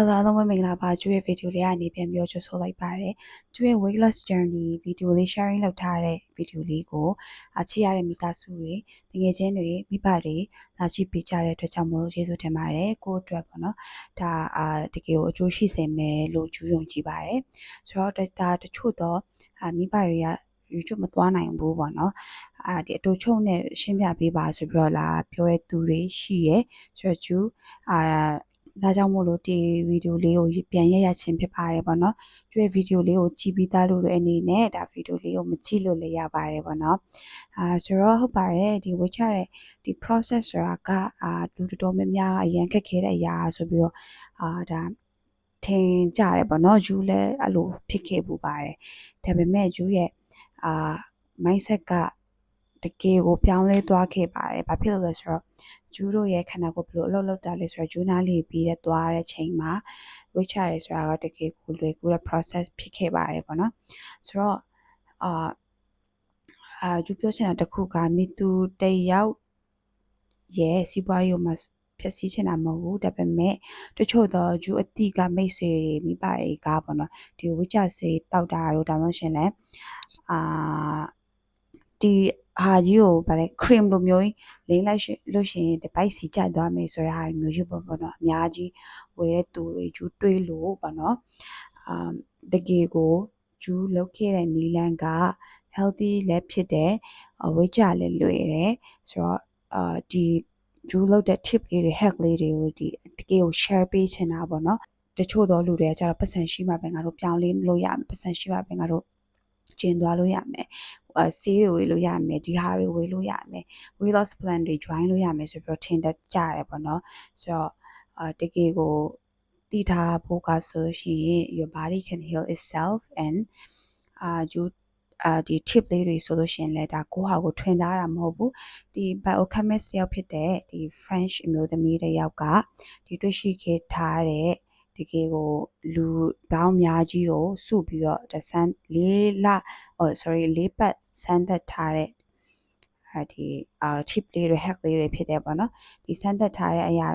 Hello အားလုံးပဲမင်္ဂလာပါကျွေးရဲ့ဗီဒီယိုလေးကနေပြန်ပြီးတော့ကြိုဆိုလိုက်ပါတယ်ကျွေးရဲ့ weight loss journey ဗီဒီယိုလေး sharing လုပ်ထားတဲ့ဗီဒီယိုလေးကိုအချစ်ရတဲ့မိသားစုတွေတကယ်ချင်းတွေမိဘတွေလာကြည့်ပေးကြတဲ့အတွက်ကြောင့်မို့ကျေးဇူးတင်ပါတယ်ကိုယ့်အတွက်ပေါ့နော်ဒါအာတကယ်ကိုအကျိုးရှိစေမယ်လို့ကျူးယုံကြည်ပါတယ်ဆိုတော့ဒါတချို့တော့အာမိဘတွေက YouTube မသွားနိုင်ဘူးပေါ့နော်အာဒီအတူချုပ်နဲ့ရှင်းပြပေးပါဆိုပြီးတော့လာပြောတဲ့သူတွေရှိရယ်ဆိုတော့ကျူအာ ဒါကြောင့်မို့လို့ဒီဗီဒီယိုလေးကိုပြန်ရရချင်းဖြစ်ပါတယ်ပေါ့နော်။ကျွေးဗီဒီယိုလေးကိုကြည့်ပြီးသားလို့လည်းအနေနဲ့ဒါဗီဒီယိုလေးကိုမကြည့်လို့လည်းရပါတယ်ပေါ့နော်။အာဆိုတော့ဟုတ်ပါတယ်ဒီဝေချတဲ့ဒီ process ဆိုတာကအာလူတော်တော်များများအရန်ခက်ခဲတဲ့အရာဆိုပြီးတော့အာဒါထင်ကြတယ်ပေါ့နော်ယူလည်းအဲ့လိုဖြစ်ခဲ့ပူပါတယ်။ဒါပေမဲ့ယူရဲ့အာ mindset က တကယ်ကိုပြောင်းလဲသွားခဲ့ပါတယ်။ဘာဖြစ်လို့လဲဆိုတော့ဂျူးတို့ရဲ့ခန္ဓာကိုယ်ဘယ်လိုအလုပ်လုပ်တာလဲဆိုတော့ဂျူးနားလေးပြီးတဲ့သွားတဲ့ချိန်မှာဝိတ်ချရဲဆိုတာကတကယ်ကိုလွယ်ကူတဲ့ process ဖြစ်ခဲ့ပါတယ်ပေါ့နော်။ဆိုတော့အာအာဂျူးပြောချင်တာတစ်ခုကမိသူတယောက်ရဲ့စီးပွားရေးမှာဖြည့်ဆည်းချင်တာမဟုတ်ဘူးဒါပေမဲ့တချို့တော့ဂျူအတိကမိတ်ဆွေတွေမိဘတွေကပေါ့နော်ဒီဝိချဆွေတောက်တာတို့ဒါမှမဟုတ်ရှင်လဲအာဒီ ဟာကြီးကိုဗါလဲ cream လိုမျိုးလိမ့်လိုက်လို့ရှိရင်ဒီပိုက်စီကျသွားမယ်ဆိုတဲ့ဟာမျိုးယူပေါ့ပေါ့နော်အများကြီးဝယ်တဲ့သူတွေကျူးတွေးလို့ပေါ့နော်အာတကယ်ကိုကျူးလောက်ခဲ့တဲ့နီလန်က healthy လည်းဖြစ်တယ်ဝိတ်ကြလည်းလွယ်တယ်ဆိုတော့အာဒီဂျူးလောက်တဲ့ tip လေးတွေ hack လေးတွေကိုဒီတကယ်ကို share ပေးချင်တာပေါ့နော်တချို့သောလူတွေကကျတော့ပတ်စံရှိမှပဲငါတို့ပြောင်းလဲလို့ရမယ်ပတ်စံရှိမှပဲငါတို့ကျင်သွားလို့ရမယ် ဆေးတွေဝေးလို့ရမယ်ဒီဟာတွေဝေးလို့ရမယ် weight loss plan တွေ join လို့ရမယ်ဆိုပြီးတော့ထင်တတ်ကြရတယ်ပေါ့နော်ဆိုတော့အာတကယ်ကိုတည်ထားဖို့ကဆိုရှင် your body can heal itself and အာ you အာဒီ tip လေးတွေဆိုလို့ရှိရင်လည်းဒါကိုဟာကိုထွင်ထားတာမဟုတ်ဘူးဒီ biochemist တယောက်ဖြစ်တဲ့ဒီ French အမျိုးသမီးတယောက်ကဒီတွေ့ရှိခဲ့ထားတဲ့ တကယ်ကိုလူပေါင်းများကြီးကိုစုပြီးတော့တဆန်းလေးလ oh sorry လေးပတ်စမ်းသက်ထားတဲ့အဲဒီအာ tip လေးတွေ hack လေးတွေဖြစ်တယ်ပေါ့နော်ဒီစမ်းသက်ထားတဲ့အရာ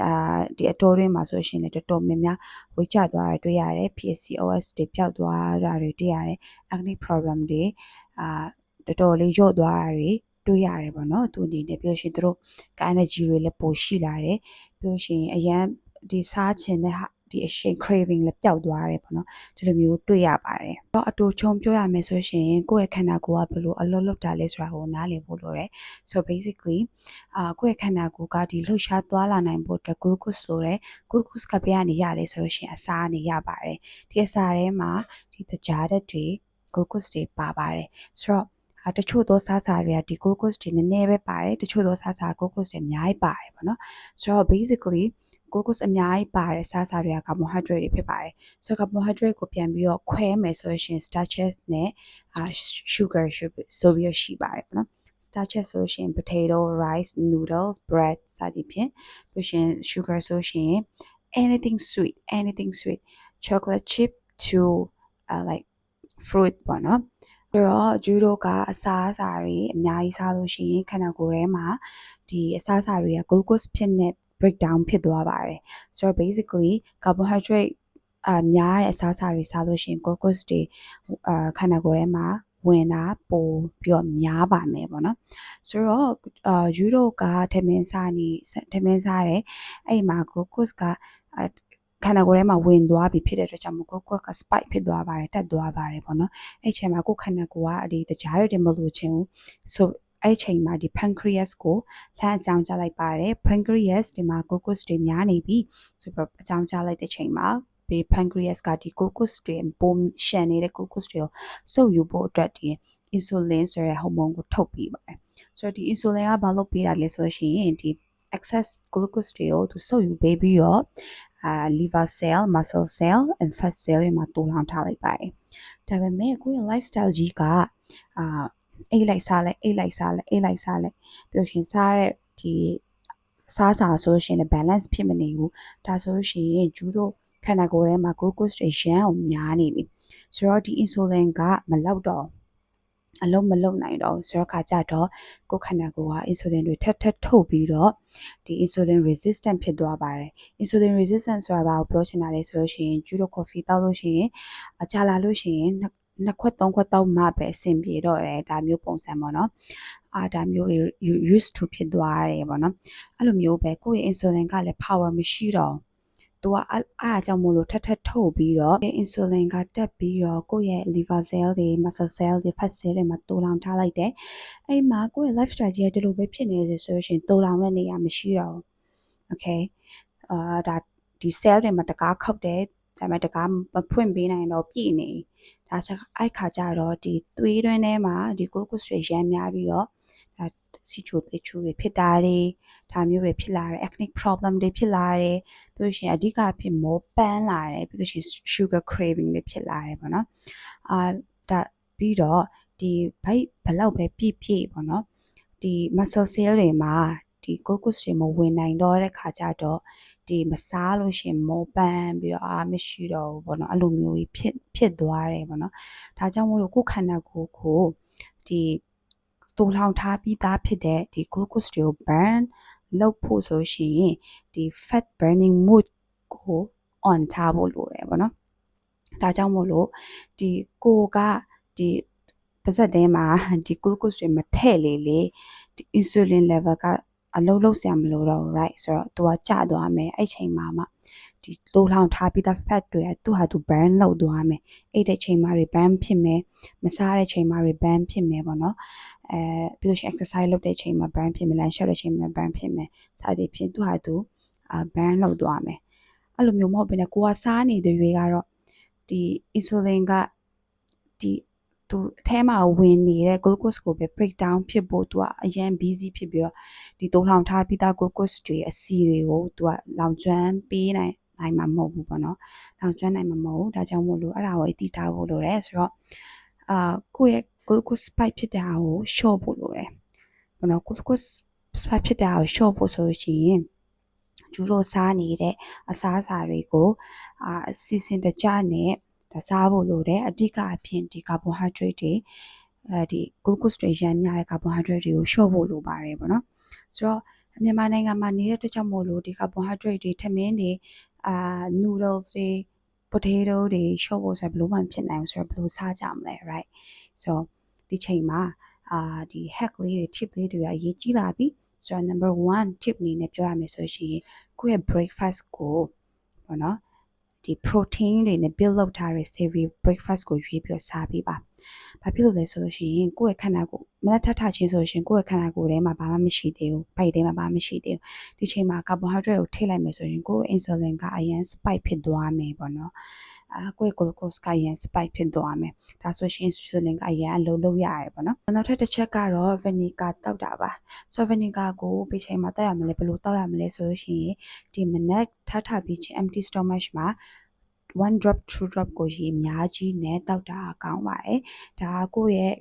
ဒါဒီအတော်ရင်းမှာဆိုရှင်လည်းတော်တော်များများဝေးကျသွားတာတွေ့ရတယ် PCOS တွေပျောက်သွားတာတွေတွေ့ရတယ် acne problem တွေအာတော်တော်လေးလျော့သွားတာတွေတွေ့ရတယ်ပေါ့နော်သူအနေနဲ့ပြောရှင်တို့ energy တွေလည်းပိုရှိလာတယ်ပြောရှင်အရန်ဒီစားချင်တဲ့ဟာ ဒီအရှိန် craving လည်းပျောက်သွားတယ်ပေါ့နော်ဒီလိုမျိုးတွေ့ရပါတယ်။တော့အတူချုံပြောရမယ်ဆိုရှင်ကိုယ့်ရဲ့ခန္ဓာကိုယ်ကဘယ်လိုအလုပ်လုပ်တာလဲဆိုတာကိုနားလည်ဖို့လိုတယ်။ so basically အာကိုယ့်ရဲ့ခန္ဓာကိုယ်ကဒီလှုပ်ရှားသွားလာနိုင်ဖို့အတွက် glucose ဆိုတဲ့ glucose ကဘယ်ကနေရလဲဆိုရှင်အစာကနေရပါတယ်။ဒီအစာထဲမှာဒီတကြားတဲ့တွေ glucose တွေပါပါတယ်။ဆိုတော့အတချို့သောစားစာတွေကဒီ glucose တွေနည်းနည်းပဲပါတယ်တချို့သောစားစာ glucose တွေအများကြီးပါတယ်ပေါ့နော်ဆိုတော့ basically glucose အများကြီးပါတဲ့စားစာတွေက carbohydrate တွေဖြစ်ပါတယ်ဆိုတော့ carbohydrate ကိုပြန်ပြီးတော့ခွဲမယ်ဆိုရင် starches နဲ့ sugar ဆိုပြီးတော့ရှိပါတယ်ပေါ့နော် starches ဆိုရှင် potato rice noodles bread စသည်ဖြင့်ပြီးရှင် sugar ဆိုရှင် anything sweet anything sweet chocolate chip to uh, like fruit ပေါ့နော်ဆိုတော့ဂျူးတို့ကအစားအစာတွေအများကြီးစားလို့ရှိရင်ခန္ဓာကိုယ်ထဲမှာဒီအစားအစာတွေက glucose ဖြစ်နေ breakdown ဖြစ်သွားပါတယ်ဆိုတော့ basically carbohydrate အာများတဲ့အစားအစာတွေစားလို့ရှိရင် glucose တွေအာခန္ဓာကိုယ်ထဲမှာဝင်တာပိုပြီးတော့များပါမယ်ပေါ့နော်ဆိုတော့အာယူရိုကထမင်းစားနေထမင်းစားတယ်အဲ့မှာ glucose ကခန္ဓာကိုယ်ထဲမှာဝင်သွားပြီဖြစ်တဲ့အတွက်ကြောင့်မို့ကိုက spike ဖြစ်သွားပါတယ်တက်သွားပါတယ်ပေါ့နော်အဲ့ချိန်မှာကိုခန္ဓာကိုယ်ကဒီတကြားတွေမလို့ချင်းဘူးဆို အဲ့ချိန်မှာဒီ pancreas ကိုလှမ်းအကြောင်းကြားလိုက်ပါတယ် pancreas ဒီမှာ glucose တွေများနေပြီဆိုပြီးအကြောင်းကြားလိုက်တဲ့ချိန်မှာဒီ pancreas ကဒီ glucose တွေပုံရှန်နေတဲ့ glucose တွေကိုစုပ်ယူဖို့အတွက်ဒီ insulin ဆိုတဲ့ hormone ကိုထုတ်ပေးပါတယ်ဆိုတော့ဒီ insulin ကဘာလုပ်ပေးတာလဲဆိုလို့ရှိရင်ဒီ excess glucose တွေကိုသူစုပ်ယူပေးပြီးတော့အာ liver cell muscle cell and fat cell တွေမှာတိုးလောင်ထားလိုက်ပါတယ်ဒါပေမဲ့ကိုယ့်ရဲ့ lifestyle ကြီးကအာ အိတ်လိုက်စားလိုက်အိတ်လိုက်စားလိုက်အိတ်လိုက်စားလိုက်ပြီးတော့ရှင်စားတဲ့ဒီစားစာဆိုလို့ရှိရင် balance ဖြစ်မနေဘူးဒါဆိုလို့ရှိရင်ဂျူးတို့ခန္ဓာကိုယ်ထဲမှာ glucose တွေရမ်းအောင်များနေပြီဆိုတော့ဒီ insulin ကမလောက်တော့အလုံးမလုံးနိုင်တော့ဘူးဆိုတော့ခါကြတော့ကိုယ်ခန္ဓာကိုယ်က insulin တွေထပ်ထပ်ထုတ်ပြီးတော့ဒီ insulin resistant ဖြစ်သွားပါတယ် insulin resistant ဆိုတာဘာကိုပြောချင်တာလဲဆိုလို့ရှိရင်ကျူတော့ coffee တောက်လို့ရှိရင်အချလာလို့ရှိရင် နှစ်နှစ်ခွက်သုံးခွက်တောက်မှပဲအဆင်ပြေတော့တယ်ဒါမျိုးပုံစံပေါ့နော်အာဒါမျိုးတွေ used to ဖြစ်သွားတယ်ပေါ့နော်အဲ့လိုမျိုးပဲကိုယ့်ရဲ့ insulin ကလည်း power မရှိတော့ဘူးသူကအဲ့အားကြောင့်မို့လို့ထပ်ထပ်ထုတ်ပြီးတော့ insulin ကတက်ပြီးတော့ကိုယ့်ရဲ့ liver cell တွေ muscle cell တွေ fat cell တွေမှာတိုးလောင်ထားလိုက်တယ်။အဲ့မှာကိုယ့်ရဲ့ lifestyle ကြီးကဒီလိုပဲဖြစ်နေတယ်ဆိုလို့ရှိရင်တိုးလောင်တဲ့နေရာမရှိတော့ဘူး။ Okay အာဒါဒီ cell တွေမှာတကားခောက်တယ် ဒါပေမဲ့တကားမဖွင့်ပေးနိုင်တော့ပြည့်နေဒါချက်အဲ့ခါကျတော့ဒီသွေးတွင်းထဲမှာဒီ glucose တွေရမ်းများပြီးတော့ဒါစီချိုသွေးချိုတွေဖြစ်တာတွေဒါမျိုးတွေဖြစ်လာတယ် ethnic problem တွေဖြစ်လာတယ်ပြီးလို့ရှိရင်အဓိကဖြစ်မောပန်းလာတယ်ပြီးလို့ရှိရင် sugar craving တွေဖြစ်လာတယ်ပေါ့နော်အာဒါပြီးတော့ဒီဘိုက်ဘလောက်ပဲပြည့်ပြည့်ပေါ့နော်ဒီ muscle cell တွေမှာဒီ glucose တွေမဝင်နိုင်တော့တဲ့ခါကျတော့ ဒီမစားလို့ရှင်မောပန်းပြီးတော့အာမရှိတော့ဘူးပေါ့နော်အဲ့လိုမျိုးကြီးဖြစ်ဖြစ်သွားတယ်ပေါ့နော်ဒါကြောင့်မို့လို့ကိုယ်ခန္ဓာကိုယ်ကိုဒီတူလောင်ထားပြီးသားဖြစ်တဲ့ဒီ glucose တွေကို burn လုပ်ဖို့ဆိုရှင်ဒီ fat burning mode ကို on ထားဖို့လိုတယ်ပေါ့နော်ဒါကြောင့်မို့လို့ဒီကိုကဒီပါဇက်ထဲမှာဒီ glucose တွေမထည့်လေလေဒီ insulin level က အလုံးလုံးဆရာမလို့တော့ right ဆိုတော့သူကကျသွားမယ်အဲ့ချိန်မှာမှဒီလိုလောင်ထားပြီးသား fat တွေသူဟာသူ burn လုပ်သွားမယ်အဲ့တဲ့ချိန်မှာတွေ burn ဖြစ်မယ်မစားတဲ့ချိန်မှာတွေ burn ဖြစ်မယ်ပေါ့နော်အဲပြီးလို့ရှိရင် exercise လုပ်တဲ့ချိန်မှာ burn ဖြစ်မယ်လမ်းလျှောက်တဲ့ချိန်မှာ burn ဖြစ်မယ်စသည်ဖြင့်သူဟာသူအာ burn လုပ်သွားမယ်အဲ့လိုမျိုးမဟုတ်ဘဲနဲ့ကိုကစားနေတဲ့ရွေးကတော့ဒီ insulin ကဒီ သူအထဲမှာဝင်နေတဲ့ glucose ကိုပဲ break down ဖြစ်ဖို့သူကအရန် busy ဖြစ်ပြီးတော့ဒီတုံးလောင်ထားပြီးသား glucose တွေအစီတွေကိုသူကလောင်ကျွမ်းပေးနိုင်နိုင်မှာမဟုတ်ဘူးပေါ့နော်။လောင်ကျွမ်းနိုင်မှာမဟုတ်ဘူး။ဒါကြောင့်မို့လို့အဲ့ဒါကိုအတိထားဖို့လိုတယ်ဆိုတော့အာကိုယ့်ရဲ့ glucose spike ဖြစ်တဲ့ဟာကို short ဖို့လိုတယ်။ပေါ့နော် glucose spike ဖြစ်တဲ့ဟာကို short ဖို့ဆိုလို့ရှိရင်ကျူးတို့စားနေတဲ့အစားအစာတွေကိုအာစီစဉ်တကြနဲ့ ဒါစားဖို့လိုတယ်အဓိကအဖြစ်ဒီ carbohydrate တွေအဲဒီ glucose တွေရမ်းများတဲ့ carbohydrate တွေကိုလျှော့ဖို့လိုပါတယ်ပေါ့နော်ဆိုတော့မြန်မာနိုင်ငံမှာနေတဲ့တကြောင်မို့လို့ဒီ carbohydrate တွေထမင်းတွေအာ noodles တွေ potato တွေလျှော့ဖို့ဆိုဘယ်လိုမှဖြစ်နိုင်ဘူးဆိုတော့ဘယ်လိုစားကြမလဲ right ဆိုတော့ဒီချိန်မှာအာဒီ hack လေးတွေ tip လေးတွေကအရေးကြီးလာပြီဆိုတော့ number 1 tip အနေနဲ့ပြောရမယ်ဆိုရှင်ကိုယ့်ရဲ့ breakfast ကိုပေါ့နော် ဒီ protein တွေနဲ့ build လုပ်ထားတဲ့ savory breakfast ကိုရွေးပြီးစားပေးပါ။ဘာဖြစ်လို့လဲဆိုလို့ရှိရင်ကိုယ့်ရဲ့ခန္ဓာကိုယ်မနက်ထထချင်းဆိုလို့ရှိရင်ကိုယ့်ရဲ့ခန္ဓာကိုယ်ထဲမှာဘာမှမရှိသေးဘူး။ဗိုက်ထဲမှာဘာမှမရှိသေးဘူး။ဒီချိန်မှာ carbohydrate ကိုထည့်လိုက်မယ်ဆိုရင်ကိုယ့် insulin ကအရင် spike ဖြစ်သွားမယ်ပေါ့နော်။အာကိုယ့် glucose ကရင် spike ဖြစ်သွားမယ်ဒါဆိုရှင် insulin ကအရင်အလုံးလုံးရတယ်ပေါ့နော်နောက်ထပ်တစ်ချက်ကတော့ vinegar တောက်တာပါဆိုတော့ vinegar ကိုဘေးချိန်မှာတောက်ရမလဲဘယ်လိုတောက်ရမလဲဆိုလို့ရှိရင်ဒီမနက်ထထပြီးချင်း empty stomach မှာ1 drop 2 drop ကိုရေအများကြီးနဲ့တောက်တာကောင်းပါတယ်ဒါကကိုယ့်ရဲ့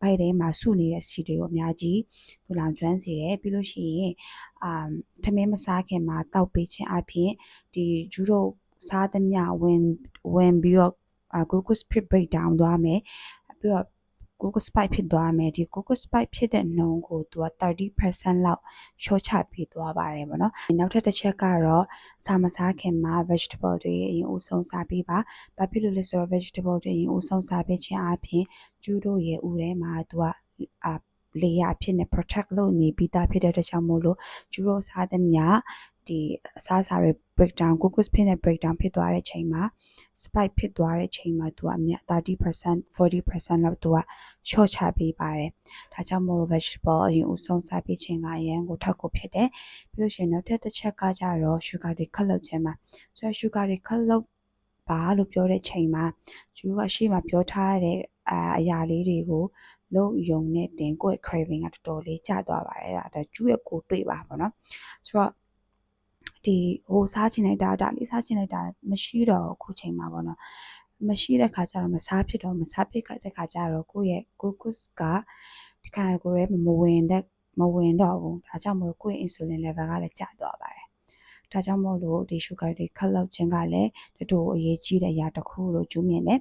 ဘိုက်ထဲမှာစုနေတဲ့စီတွေကိုအများကြီးသူလောင်ကျွမ်းစေတယ်ပြီးလို့ရှိရင်အာထမင်းမစားခင်မှာတောက်ပေးခြင်းအပြင်ဒီဂျူးတို့ စားသမျှဝင်ဝင်ပြီးတော့ glucose break down သွားမယ်ပြီးတော့ glucose spike ဖြစ်သွားမယ်ဒီ glucose spike ဖြစ်တဲ့နှုန်းကိုသူက30%လောက်လျှော့ချပေးသွားပါတယ်ပေါ့နော်နောက်ထပ်တစ်ချက်ကတော့စာမစားခင်မှာ vegetable တွေအရင်ဦးဆုံးစားပေးပါဘာဖြစ်လို့လဲဆိုတော့ vegetable တွေအရင်ဦးဆုံးစားပေးခြင်းအပြင်ကျူးတို့ရဲ့ဦးထဲမှာသူကအာ လေယာအဖြစ်နဲ့ protect လုပ်နေပြီးသားဖြစ်တဲ့အတွက်ကြောင့်မို့လို့ကျူးတို့စားသမျှဒီအစားအစာတွေ breakdown glucose ဖြစ်တဲ့ breakdown ဖြစ်သွားတဲ့ချိန်မှာ spike ဖြစ်သွားတဲ့ချိန်မှာသူကအမြ30% 40%လောက်သူက short ချပေးပါတယ်။ဒါကြောင့်မို့ vegetable အရင်ဦးဆုံးစားပေးခြင်းကအရင်ကိုထောက်ကိုဖြစ်တယ်။ပြီးလို့ရှိရင်နောက်ထပ်တစ်ချက်ကကြတော့ sugar တွေခက်လုပ်ခြင်းမှာဆိုတော့ sugar တွေခက်လုပ်ပါလို့ပြောတဲ့ချိန်မှာကျူးကရှေ့မှာပြောထားတဲ့အအရာလေးတွေကို လုံးယုံနဲ့တင်ကိုယ့်ရဲ့ craving ကတော်တော်လေးကျသွားပါတယ်။ဒါကျူးရဲ့ကိုတွေ့ပါပေါ့နော်။ဆိုတော့ဒီဟိုစားချင်လိုက်တာဒါလေးစားချင်လိုက်တာမရှိတော့ခုချိန်မှာပေါ့နော်မရှိတဲ့ခါကျတော့မစားဖြစ်တော့မစားဖြစ်တဲ့ခါကျတော့ကိုယ့်ရဲ့ glucose ကဒီခါကိုယ်ရဲ့မဝင်တဲ့မဝင်တော့ဘူးဒါကြောင့်မို့ကိုယ့်ရဲ့ insulin level ကလည်းကျသွားပါတယ် ဒါကြောင့်မို့လို့ဒီ sugar တွေခက်လောက်ခြင်းကလည်းတော်တော်အရေးကြီးတဲ့အရာတစ်ခုလို့ကျူးမြင်တယ်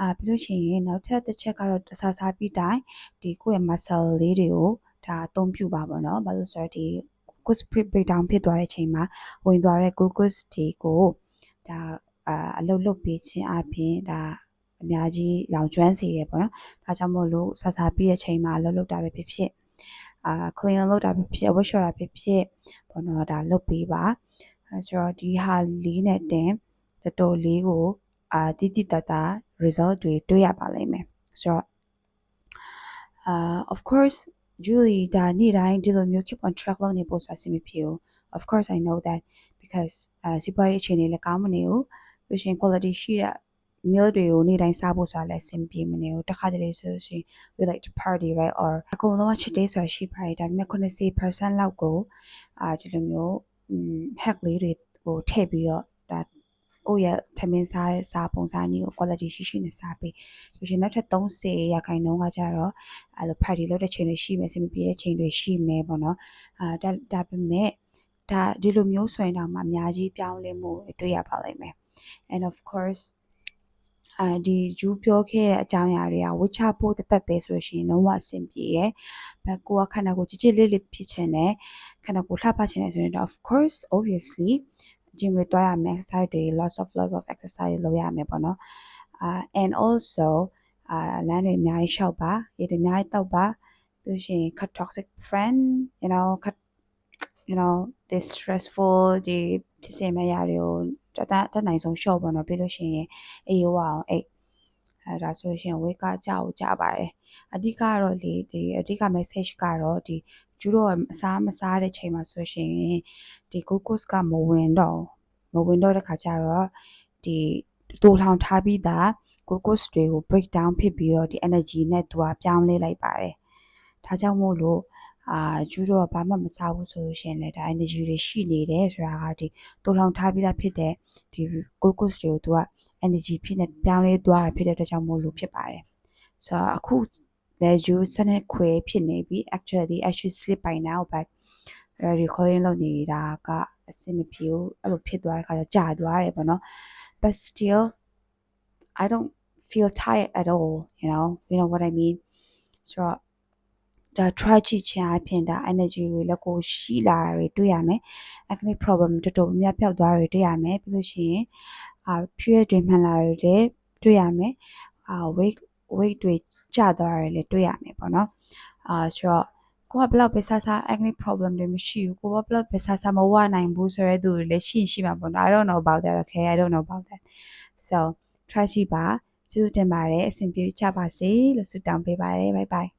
အာပြီးလို့ရှိရင်နောက်ထပ်တစ်ချက်ကတော့အစားစားပြီးတိုင်းဒီကိုယ့်ရဲ့ muscle လေးတွေကိုဒါအသုံးပြုပါပေါ့နော်ဘာလို့ဆိုတော့ဒီ glucose breakdown ဖြစ်သွားတဲ့အချိန်မှာဝင်သွားတဲ့ glucose တွေကိုဒါအာအလုတ်လုတ်ပေးခြင်းအပြင်ဒါအများကြီးလောင်ကျွမ်းစေရပေါ့နော်ဒါကြောင့်မို့လို့ဆဆပြီးတဲ့အချိန်မှာအလုတ်လုတ်တာပဲဖြစ်ဖြစ် အာ clean လုပ်တာဖြစ်ဖြစ်ဝတ်လျှော်တာဖြစ်ဖြစ်ပေါ့နော်ဒါလုတ်ပေးပါအဲဆိုတော့ဒီဟာလေးနဲ့တင်တော်တော်လေးကိုအာတိတိတတ်တာ result တွေတွေ့ရပါလိမ့်မယ်ဆိုတော့အာ of course Julie ဒါနေ့တိုင်းဒီလိုမျိုး keep on track လုပ်နေဖို့ဆက်စီမဖြစ်ဘူး of course i know that because အဲစီးပွားရေးအခြေအနေလည်းကောင်းမနေဘူးပြီးရှင် quality ရှိတဲ့ meal တွေကိုနေ့တိုင်းစားဖို့ဆိုတာလည်းအဆင်ပြေမနေဘူးတစ်ခါတလေဆိုလို့ရှိရင် we like to party right or အကုန်လုံးကချစ်တေးဆိုတာရှိပါတယ်ဒါပေမဲ့80%လောက်ကိုအာဒီလိုမျိုး hack လေးတွေကိုထည့်ပြီးတော့ဒါကိုယ့်ရဲ့ထမင်းစားတဲ့စားပုံစားနည်းကို quality ရှိရှိနဲ့စားပေးပြီးရှင်နောက်ထပ်30ရာခိုင်နှုန်းကကြတော့အဲလို party လုပ်တဲ့ချိန်တွေရှိမယ်အဆင်မပြေတဲ့ချိန်တွေရှိမယ်ပေါ့နော်အာဒါဒါပေမဲ့ဒါဒီလိုမျိုးဆိုရင်တော့မှအများကြီးပြောင်းလဲမှုတွေ့ရပါလိမ့်မယ် and of course အာဒီဂျူးပြောခဲ့တဲ့အကြောင်းအရာတွေကဝစ်ချဖို့တသက်ပဲဆိုလို့ရှိရင်လုံးဝအဆင်ပြေရဲ့။ဘက်ကိုကခန္ဓာကိုယ်ကြည်ကြည်လေးလေးဖြစ်ချင်တယ်။ခန္ဓာကိုယ်လှပချင်တယ်ဆိုရင်တော့ of course obviously gym တွေတွားရမယ် exercise တွေ lots of lots of exercise တွေလုပ်ရမယ်ပေါ့နော်။အာ and also အာလမ်းတွေအများကြီးလျှောက်ပါရေတွေအများကြီးတောက်ပါပြီးလို့ရှိရင် cut toxic friend you know cut you know this stressful ဒီ ဖြစ်စေမယ့်အရာတွေကိုတတ်တတ်နိုင်ဆုံး short ပေါ့နော်ပြီးလို့ရှိရင်အေးရောအောင်အိတ်အဲဒါဆိုရှင်ဝေကကြောက်ကြပါတယ်အဓိကကတော့လေဒီအဓိက message ကတော့ဒီကျူတော့အစားမစားတဲ့ချိန်မှာဆိုရှင်ဒီ glucose ကမဝင်တော့မဝင်တော့တဲ့ခါကျတော့ဒီတူထောင်ထားပြီးသား glucose တွေကို break down ဖြစ်ပြီးတော့ဒီ energy နဲ့သူကပြောင်းလဲလိုက်ပါတယ်ဒါကြောင့်မို့လို့ အာကျူတော့ဘာမှမစားဘူးဆိုလို့ရှိရင်လည်းဒါ energy တွေရှိနေတယ်ဆိုတာကဒီတူလောင်ထားပြီးသားဖြစ်တဲ့ဒီ glucose တွေကိုသူက energy ဖြစ်နေပြောင်းလဲသွားတာဖြစ်တဲ့အတွက်ကြောင့်မို့လို့ဖြစ်ပါတယ်ဆိုတော့အခုလည်းယူစနစ်ခွဲဖြစ်နေပြီ actually I should sleep by now but recording လုပ်နေတာကအဆင်မပြေဘူးအဲ့လိုဖြစ်သွားတဲ့ခါကျကြာသွားတယ်ပေါ့နော် but still I don't feel tired at all you know you know what I mean ဆိုတော့ ဒါ try ကြည့်ခြင်းအပြင်ဒါ energy တွေလည်းကိုရှိလာတာတွေတွေ့ရမယ် acne problem တော်တော်များများပျောက်သွားတွေတွေ့ရမယ်ပြီးလို့ရှိရင်အာ period တွေမှန်လာတွေလည်းတွေ့ရမယ်အာ weight weight တွေကျသွားတယ်လည်းတွေ့ရမယ်ပေါ့နော်အာဆိုတော့ကိုကဘလောက်ပဲဆဆ acne problem တွေမရှိဘူးကိုကဘလောက်ပဲဆဆမဝနိုင်ဘူးဆိုရဲသူတွေလည်းရှိရှိမှာပေါ့နော် I don't know about that okay I don't know about that so try ကြည့်ပါကျေးဇူးတင်ပါတယ်အဆင်ပြေကြပါစေလို့ဆုတောင်းပေးပါတယ် bye bye